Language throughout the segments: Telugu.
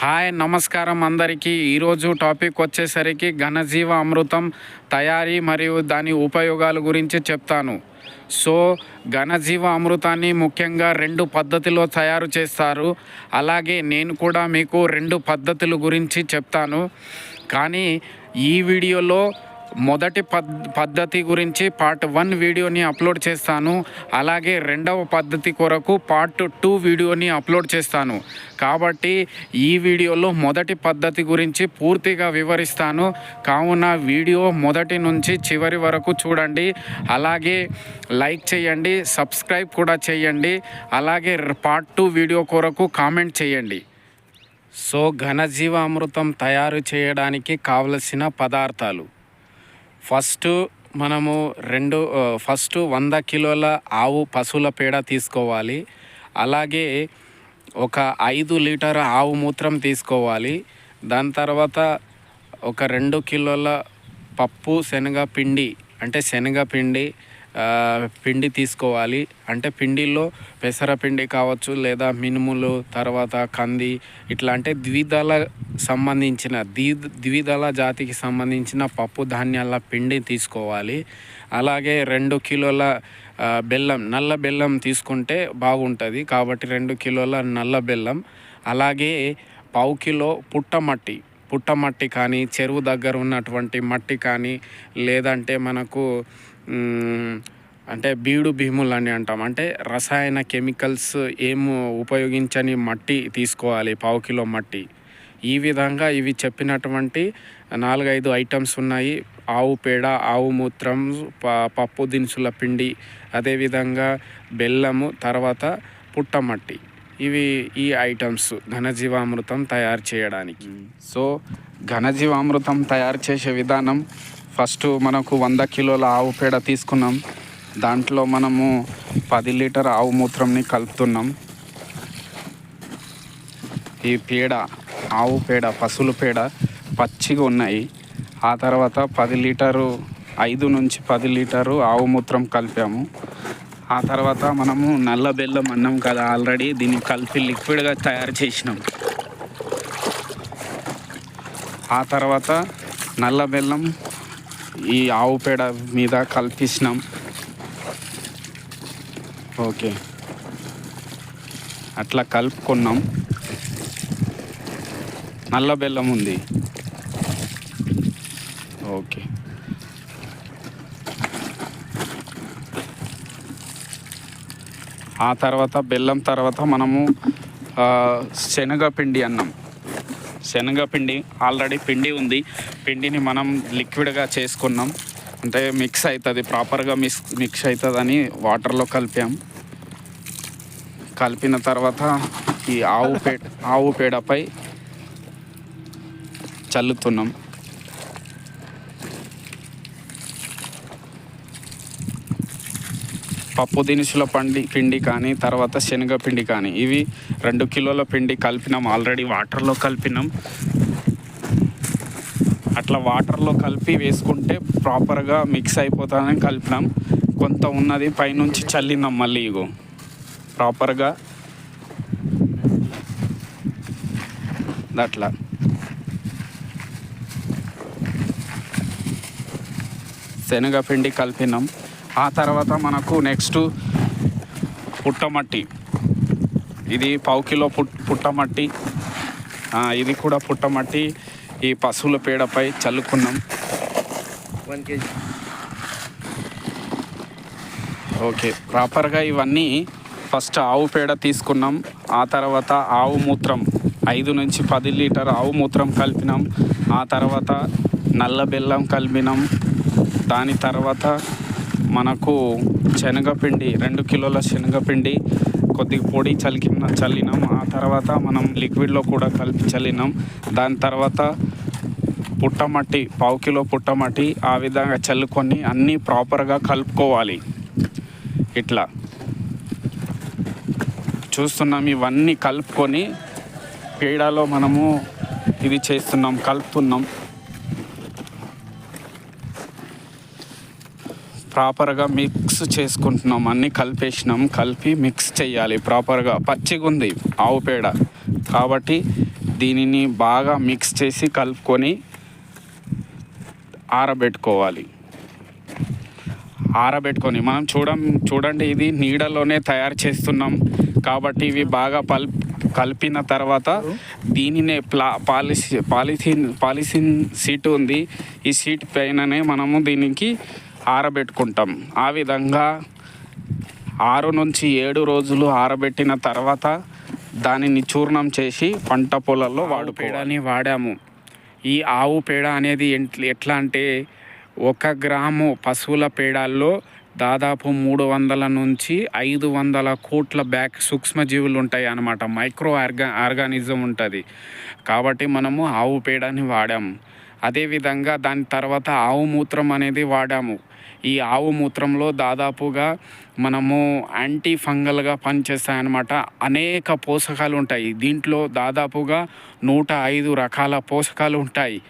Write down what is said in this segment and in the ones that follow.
హాయ్ నమస్కారం అందరికీ. ఈరోజు టాపిక్ వచ్చేసరికి ఘనజీవ అమృతం తయారీ మరియు దాని ఉపయోగాల గురించి చెప్తాను. సో ఘనజీవ అమృతాన్ని ముఖ్యంగా రెండు పద్ధతిలో తయారు చేస్తారు. అలాగే నేను కూడా మీకు రెండు పద్ధతుల గురించి చెప్తాను. కానీ ఈ వీడియోలో మొదటి పద్ పద్ధతి గురించి పార్ట్ వన్ వీడియోని అప్లోడ్ చేస్తాను. అలాగే రెండవ పద్ధతి కొరకు పార్ట్ టూ వీడియోని అప్లోడ్ చేస్తాను. కాబట్టి ఈ వీడియోలో మొదటి పద్ధతి గురించి పూర్తిగా వివరిస్తాను. కావున వీడియో మొదటి నుంచి చివరి వరకు చూడండి. అలాగే లైక్ చేయండి సబ్స్క్రైబ్ కూడా చేయండి. అలాగే పార్ట్ టూ వీడియో కొరకు కామెంట్ చేయండి. సో ఘనజీవామృతం తయారు చేయడానికి కావలసిన పదార్థాలు. ఫస్ట్ మనము రెండు ఫస్ట్ వంద కిలోల ఆవు పశువుల పేడ తీసుకోవాలి. అలాగే ఒక ఐదు లీటర్ ఆవు మూత్రం తీసుకోవాలి. దాని తర్వాత ఒక రెండు కిలోల పప్పు శనగ పిండి అంటే శనగ పిండి పిండి తీసుకోవాలి. అంటే పిండిలో పెసరపిండి కావచ్చు లేదా మినుములు తర్వాత కంది ఇట్లా అంటే ద్విదళ సంబంధించిన ద్వి ద్విదళ జాతికి సంబంధించిన పప్పు ధాన్యాల పిండి తీసుకోవాలి. అలాగే రెండు కిలోల బెల్లం నల్ల బెల్లం తీసుకుంటే బాగుంటుంది. కాబట్టి రెండు కిలోల నల్ల బెల్లం. అలాగే పావు కిలో పుట్టమట్టి పుట్టమట్టి కానీ చెరువు దగ్గర ఉన్నటువంటి మట్టి కానీ లేదంటే మనకు అంటే బీడు భీములు అని అంటాం. అంటే రసాయన కెమికల్స్ ఏం ఉపయోగించని మట్టి తీసుకోవాలి పావు కిలో మట్టి. ఈ విధంగా ఇవి చెప్పినటువంటి నాలుగైదు ఐటమ్స్ ఉన్నాయి. ఆవు పేడ ఆవు మూత్రం ప- పప్పు దినుసుల పిండి అదేవిధంగా బెల్లము తర్వాత పుట్టమట్టి ఇవి ఈ ఐటమ్స్ ఘనజీవామృతం తయారు చేయడానికి. సో ఘనజీవామృతం తయారు చేసే విధానం ఫస్ట్ మనకు వంద కిలోల ఆవు పేడ తీసుకున్నాం. దాంట్లో మనము పది లీటర్ ఆవు మూత్రంని కలుపుతున్నాం. ఈ పేడ ఆవు పేడ పశువుల పేడ పచ్చిగా ఉన్నాయి. ఆ తర్వాత పది లీటరు ఐదు నుంచి పది లీటరు ఆవు మూత్రం కలిపాము. ఆ తర్వాత మనము నల్ల బెల్లం అన్నాం కదా ఆల్రెడీ దీన్ని కలిపి లిక్విడ్గా తయారు చేసినాం. ఆ తర్వాత నల్ల బెల్లం ఈ ఆవు పేడ మీద కలిపిస్తున్నాం ఓకే. అట్లా కలుపుకున్నాం. నల్ల బెల్లం ఉంది. ఓకే. ఆ తర్వాత బెల్లం తర్వాత మనము శనగపిండి అన్నాం. శనగపిండి ఆల్రెడీ పిండి ఉంది. పిండిని మనం లిక్విడ్గా చేసుకున్నాం. అంటే మిక్స్ అవుతుంది ప్రాపర్గా మిక్స్ మిక్స్ అవుతుందని వాటర్లో కలిపాం. కలిపిన తర్వాత ఈ ఆవు పేడ ఆవు పేడపై చల్లుతున్నాం. పప్పు దినుసుల పండి పిండి కానీ తర్వాత శనగపిండి కానీ ఇవి రెండు కిలోల పిండి కలిపినాం. ఆల్రెడీ వాటర్లో కలిపినాం. అట్లా వాటర్లో కలిపి వేసుకుంటే ప్రాపర్గా మిక్స్ అయిపోతుందని కలిపినాం. కొంత ఉన్నది పైనుంచి చల్లినాం మళ్ళీ ఇగో. ప్రాపర్గా. అట్లా. శనగపిండి కలిపినాం. ఆ తర్వాత మనకు నెక్స్ట్ పుట్టమట్టి. ఇది పావు కిలో పుట్ పుట్టమట్టి. ఇది కూడా పుట్టమట్టి. ఈ పశువుల పేడపై చల్లుకున్నాం. One KG. ఓకే ప్రాపర్గా ఇవన్నీ ఫస్ట్ ఆవు పేడ తీసుకున్నాం. ఆ తర్వాత ఆవు మూత్రం ఐదు నుంచి పది లీటర్ ఆవు మూత్రం కలిపినాం. ఆ తర్వాత నల్ల బెల్లం కలిపినాం. దాని తర్వాత మనకు శనగపిండి రెండు కిలోల శనగపిండి కొద్దిగా పొడి చలికిన చల్లినాం. ఆ తర్వాత మనం లిక్విడ్లో కూడా కలిపి చల్లినాం. దాని తర్వాత పుట్టమట్టి పావు కిలో పుట్టమట్టి ఆ విధంగా చల్లుకొని అన్నీ ప్రాపర్గా కలుపుకోవాలి. ఇట్లా. చూస్తున్నాం ఇవన్నీ కలుపుకొని పేడలో మనము ఇది చేస్తున్నాం కలుపుతున్నాం. ప్రాపర్గా మిక్స్ చేసుకుంటున్నాం. అన్నీ కలిపేసినాం. కలిపి మిక్స్ చేయాలి. ప్రాపర్గా పచ్చిగా ఉంది ఆవు పేడ. కాబట్టి దీనిని బాగా మిక్స్ చేసి కలుపుకొని ఆరబెట్టుకోవాలి. ఆరబెట్టుకొని మనం చూడం చూడండి ఇది నీడలోనే తయారు చేస్తున్నాం. కాబట్టి ఇవి బాగా పల్ కలిపిన తర్వాత దీనినే ప్లా పాలిసి పాలిథిన్ పాలిథిన్ సీట్ ఉంది. ఈ సీట్ పైననే మనము దీనికి ఆరబెట్టుకుంటాం. ఆ విధంగా ఆరు నుంచి ఏడు రోజులు ఆరబెట్టిన తర్వాత దానిని చూర్ణం చేసి పంట పొలాల్లో వాడు పేడని వాడాము. ఈ ఆవు పేడ అనేది ఎట్- ఎట్లా అంటే ఒక గ్రాము పశువుల పేడల్లో దాదాపు మూడు వందల నుంచి ఐదు వందల కోట్ల బ్యాక్ సూక్ష్మజీవులు ఉంటాయి అన్నమాట. మైక్రో ఆర్గా ఆర్గానిజం ఉంటుంది. కాబట్టి మనము ఆవు పేడని వాడాము. అదేవిధంగా దాని తర్వాత ఆవు మూత్రం అనేది వాడాము. ఈ ఆవు మూత్రంలో దాదాపుగా మనము యాంటీ ఫంగల్గా పనిచేస్తాయన్నమాట. అనేక పోషకాలు ఉంటాయి దీంట్లో దాదాపుగా నూట ఐదు రకాల పోషకాలు ఉంటాయి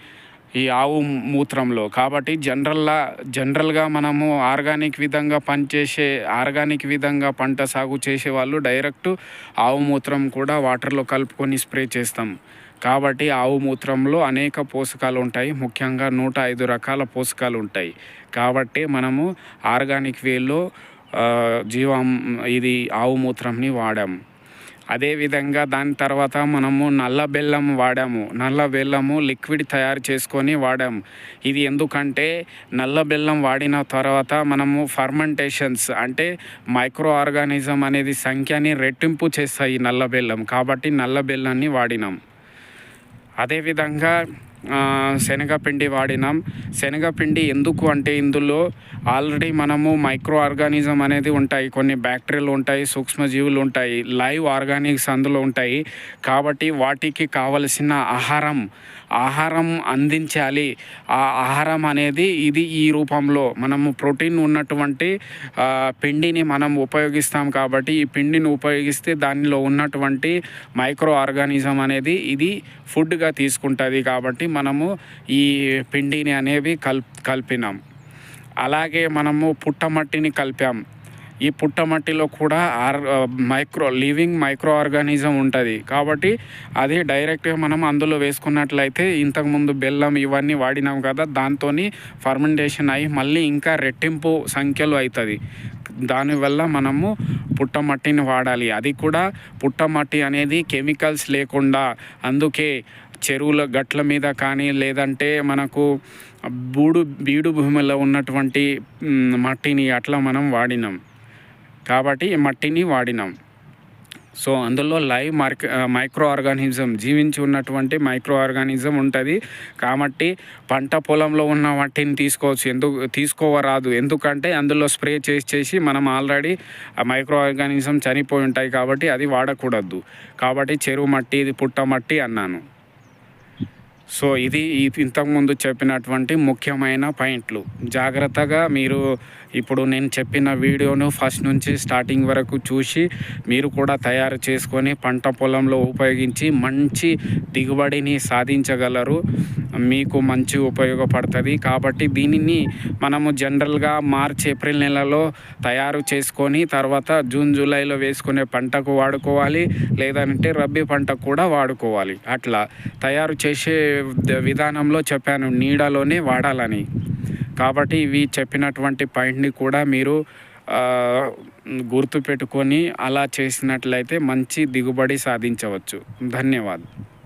ఈ ఆవు మూత్రంలో. కాబట్టి జనరల్లా జనరల్గా మనము ఆర్గానిక్ విధంగా పనిచేసే ఆర్గానిక్ విధంగా పంట సాగు చేసే వాళ్ళు డైరెక్ట్ ఆవు మూత్రం కూడా వాటర్లో కలుపుకొని స్ప్రే చేస్తాం. కాబట్టి ఆవు మూత్రంలో అనేక పోషకాలు ఉంటాయి ముఖ్యంగా నూట ఐదు రకాల పోషకాలు ఉంటాయి కాబట్టి మనము ఆర్గానిక్ వేలో జీవం ఇది ఆవు మూత్రంని వాడాము అదేవిధంగా దాని తర్వాత మనము నల్ల బెల్లం వాడాము. నల్ల బెల్లము లిక్విడ్ తయారు చేసుకొని వాడాము ఇది ఎందుకంటే నల్ల బెల్లం వాడిన తర్వాత మనము ఫర్మెంటేషన్స్ అంటే మైక్రో ఆర్గానిజం అనేది సంఖ్యని రెట్టింపు చేస్తాయి నల్ల బెల్లం. కాబట్టి నల్ల బెల్లాన్ని వాడినాం. అదేవిధంగా శనగపిండి వాడినాం. శనగపిండి ఎందుకు అంటే ఇందులో ఆల్రెడీ మనము మైక్రో ఆర్గానిజం అనేది ఉంటాయి. కొన్ని బ్యాక్టీరియాలు ఉంటాయి సూక్ష్మజీవులు ఉంటాయి లైవ్ ఆర్గానిక్స్ అందులో ఉంటాయి. కాబట్టి వాటికి కావలసిన ఆహారం ఆహారం అందించాలి. ఆ ఆహారం అనేది ఇది ఈ రూపంలో మనము ప్రోటీన్ ఉన్నటువంటి పిండిని మనం ఉపయోగిస్తాం కాబట్టి ఈ పిండిని ఉపయోగిస్తే దానిలో ఉన్నటువంటి మైక్రో ఆర్గానిజం అనేది ఇది ఫుడ్గా తీసుకుంటుంది కాబట్టి మనము ఈ పిండిని అనేవి కల్ కలిపినాం. అలాగే మనము పుట్టమట్టిని కలిపాం. ఈ పుట్టమట్టిలో కూడా are micro living micro organism ఉంటుంది. కాబట్టి అది డైరెక్ట్గా మనం అందులో వేసుకున్నట్లయితే ఇంతకుముందు బెల్లం ఇవన్నీ వాడినాం కదా దాంతో ఫర్మెంటేషన్ అయ్యి మళ్ళీ ఇంకా రెట్టింపు సంఖ్యలో అవుతుంది దానివల్ల మనము పుట్టమట్టిని వాడాలి. అది కూడా పుట్టమట్టి అనేది కెమికల్స్ లేకుండా అందుకే చెరువుల గట్ల మీద కానీ లేదంటే మనకు బూడు బీడు భూమిలో ఉన్నటువంటి మట్టిని అట్లా మనం వాడినాం. కాబట్టి ఈ మట్టిని వాడినాం. సో అందులో లైవ్ మార్క్ మైక్రో ఆర్గానిజం జీవించి ఉన్నటువంటి మైక్రో ఆర్గానిజం ఉంటుంది. కాబట్టి పంట పొలంలో ఉన్న మట్టిని తీసుకోవచ్చు. ఎందుకు తీసుకోవరాదు. ఎందుకంటే అందులో స్ప్రే చేసి చేసి మనం ఆల్రెడీ ఆ మైక్రో ఆర్గానిజం చనిపోయి ఉంటాయి కాబట్టి అది వాడకూడదు. కాబట్టి చెరువు మట్టి ఇది పుట్ట మట్టి అన్నాను. సో ఇది ఇంతకుముందు చెప్పినటువంటి ముఖ్యమైన పాయింట్లు. జాగ్రత్తగా మీరు ఇప్పుడు నేను చెప్పిన వీడియోను ఫస్ట్ నుంచి స్టార్టింగ్ వరకు చూసి మీరు కూడా తయారు చేసుకొని పంట పొలంలో ఉపయోగించి మంచి దిగుబడిని సాధించగలరు. మీకు మంచి ఉపయోగపడుతుంది. కాబట్టి దీనిని మనము జనరల్గా మార్చ్ ఏప్రిల్ నెలలో తయారు చేసుకొని తర్వాత జూన్ జూలైలో వేసుకునే పంటకు వాడుకోవాలి. లేదంటే రబ్బీ పంటకు కూడా వాడుకోవాలి. అట్లా తయారు చేసే విధానంలో చెప్పాను. నీడలోనే వాడాలని. కాబట్టి ఇవి చెప్పినటువంటి పాయింట్ని కూడా మీరు గుర్తుపెట్టుకొని అలా చేసినట్లయితే మంచి దిగుబడి సాధించవచ్చు. ధన్యవాదాలు